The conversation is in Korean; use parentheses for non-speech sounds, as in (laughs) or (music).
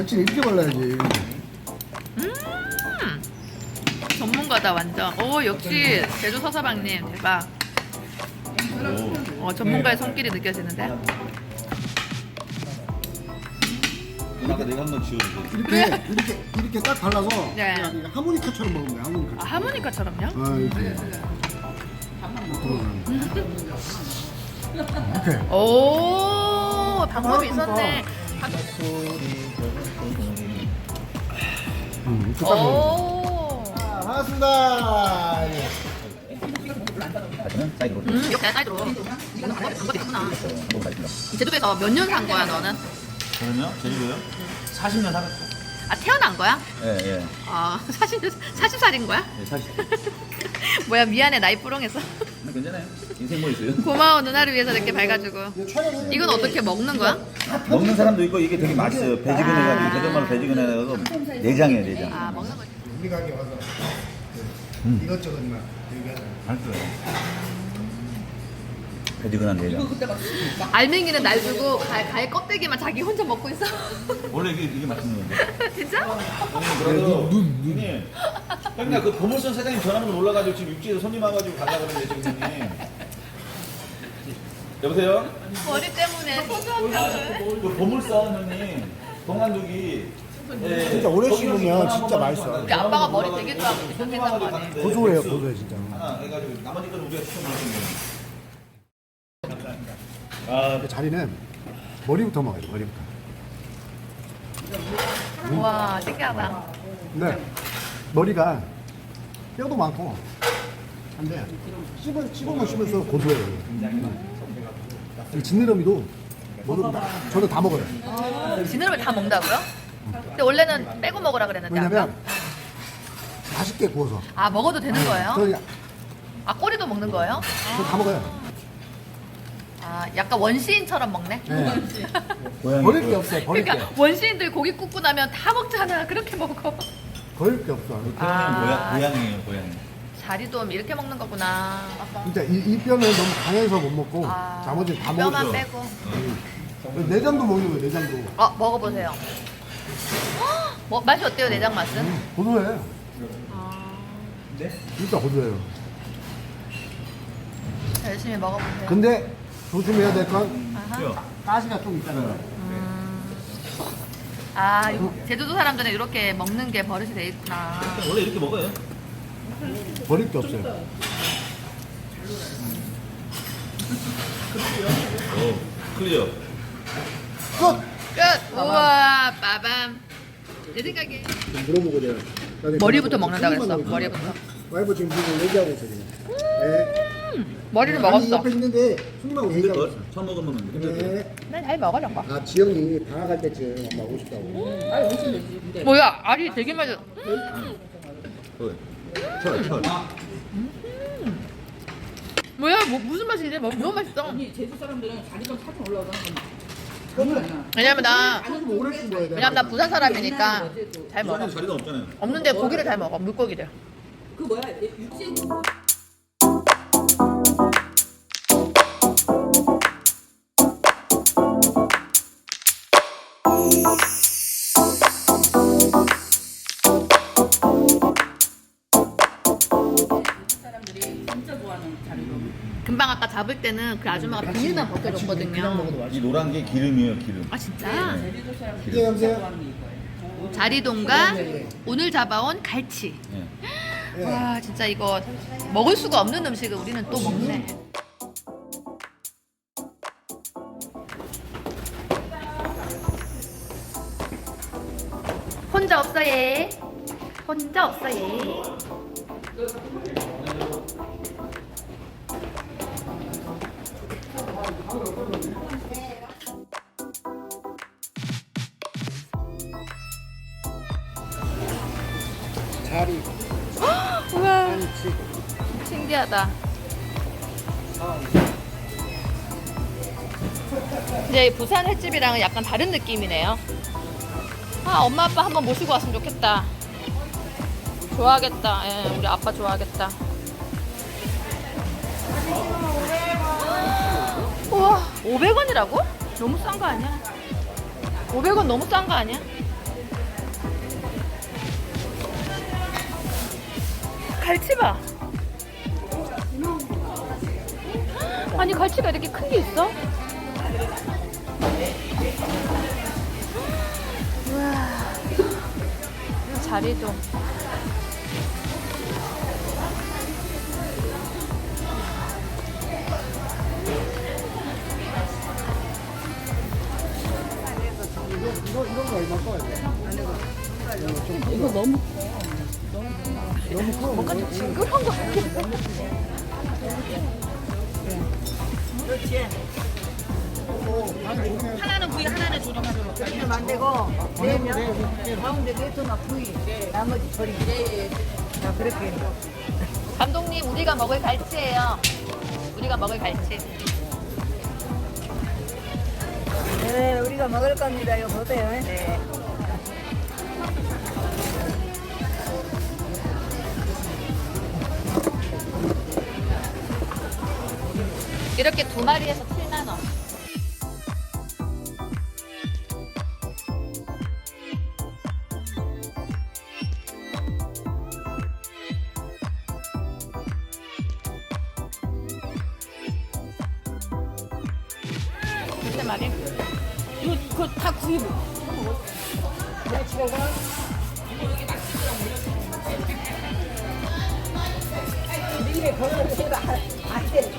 멸치는 이렇게 발라야지. 전문가다 완전. 오 역시 제주 서서방님 대박. 오. 어, 전문가의 손길이 느껴지는데. 아까 내가 한건 지워주세요. 이렇게 이렇게 이렇게 딱 발라서 네. 그냥 하모니카처럼 먹는 거야. 아 하모니카. 하모니카처럼요? 아 이렇게. 이렇게. 오 방법이 있었네. 음, 이렇게 딱 먹는 거야. 오. 아, 반갑습니다. 예. 사이드로. 음 이렇게 사이드로. 이거는 방법이 방법이 있구나. 제주도에서 몇 년 산 거야 너는? 저는요? 제주도요? 40년 살았죠. 아 태어난 거야? 예, 예. 아 (laughs) 40, 40살인 거야? 예, 40. (laughs) 뭐야 미안해 나이 뿌렁해서 괜찮아요. 인생 뭐 있어요? 고마워 누나를 위해서 이렇게 밝아주고 이건 어떻게 먹는 거야? 먹는 사람도 있고 이게 되게 맛있어요. 배지근 해가지고 대전말로 배지근 해가지고 내장이에요, 내장. 아 먹는 거지 우리 가게 와서 음. 이것저것 막 얘기하잖아. 맛있어요. 배지근한 내장. 알맹이는 날 주고 갈, 갈 껍데기만 자기 혼자 먹고 있어 (laughs) 원래 이게, 이게 맛있는 건데. 진짜? 그래도 형님, 형님 그 보물선 사장님 전화번호 몰라가지고 지금 육지에서 손님 와가지고 가려 그러는데 지금 형님. (laughs) 여보세요? 머리 때문에 그 보물선 형님 동안두기. 예, 진짜 오래 거기 씹으면 진짜 한번 맛있어. 우리 아빠가 머리 되게 좋아하고 손님 거 와가지고? 갔는데 고소해요, 고소해 진짜. 하나 해가지고 나머지 거는 우리가 추천 드리는 거예요. 아, 그 자리는 머리부터 먹어야 돼, 머리부터. 우와 신기하다 근데 머리가 뼈도 많고 한데 씹어, 씹으면 씹을수록 고소해요. 음. 이 지느러미도 모두 다, 저도 다 먹어요. 지느러미 다 먹는다고요? 근데 원래는 빼고 먹으라 그랬는데 왜냐면 아까? 맛있게 구워서. 아 먹어도 되는 거예요? 저희 아 꼬리도 먹는 거예요? 저다 먹어요. 아 약간 원시인처럼 먹네? 네. (laughs) 고양이. 버릴 게 없어요. 버릴 게. 그러니까 원시인들 고기 굽고 나면 다 먹잖아 그렇게 먹어 버릴 게 없어. 고양이 아. 고양, 고양이에요, 고양이. 자리돔 이렇게 먹는 거구나 진짜 이, 이 뼈는 너무 강해서 못 먹고 아, 나머지 다 뼈만. 빼고 내장도 먹는 거예요. 내장도. 어 먹어보세요 헉, 뭐, 맛이 어때요 내장 맛은? 음, 고소해. 아, 진짜 고소해요. 열심히 먹어보세요 근데 조심해야 될 건. 가시가 좀 있잖아요. 아 이거 제주도 사람들은 이렇게 먹는 게 버릇이 돼 있구나 원래 이렇게 먹어요. 버릴 게 없어요. 오, 클리어. 끝! 끝! 우와 빠밤 내 생각에 좀 물어보고 내가. 나중에 머리부터 먹는다 그랬어, 머리부터. 와이프 지금 지금 얘기하고 있어 지금. 네. 머리를 아니, 먹었어 옆에 있는데 얘기하고 걸? 있어. 처음 먹으면 힘들 걸? 네. 난잘 먹어 저거 아 지영이 방학할 때쯤 엄마 오고 싶다고. 뭐야 알이 되게 맛있어 어. 철, 철. 뭐야 뭐, 무슨 맛이지? 뭐, 너무 맛있어 아니 제주 사람들은 자리가 사진 올라오잖아. 그러면 왜냐면 나 아니 좀 오래 돼. 왜냐면 나 부산 사람이니까 잘 먹어 자리가 없잖아요. 없는데 고기를 잘 먹어 물고기를 그 뭐야 육지 잡을 때는 그 아줌마가 비닐만 그냥 벗겨줬거든요 맛있어. 이 노란 게 기름이에요, 기름. 아 진짜? 제주도 사람들이 네, 여보세요? 진짜 좋아하는 게 이거예요. 자리돔과 오늘 잡아온 갈치 예. 예. 와 진짜 이거 먹을 수가 없는 음식을 우리는 또 먹네 혼자 없어 얘 혼자 없어 얘 자리. (gasps) 우와. 한치. 신기하다. 이제 부산 횟집이랑은 약간 다른 느낌이네요. 아 엄마 아빠 한번 모시고 왔으면 좋겠다. 좋아하겠다. 예, 우리 아빠 좋아하겠다. (gasps) 우와 500원이라고? 너무 싼 거 아니야? 500원 너무 싼 거 아니야? 갈치봐. 아니 갈치가 이렇게 큰 게 있어? 와이 자리 좀. 이거 너무 뭔가 좀 징그러운 것 같긴 해. 하나는 구이 하나는 조림 안 되고 네명 가운데 네토나 구이 나머지 조림 자 그렇게 감독님 우리가 먹을 갈치예요. 우리가 먹을 갈치. 네 우리가 먹을 겁니다. 이거 보세요. 네. 이렇게 두 마리에서 7만 원. 두세 마리? 이거 그거 다 구이 먹 근데 입에 걸어도 해도 안돼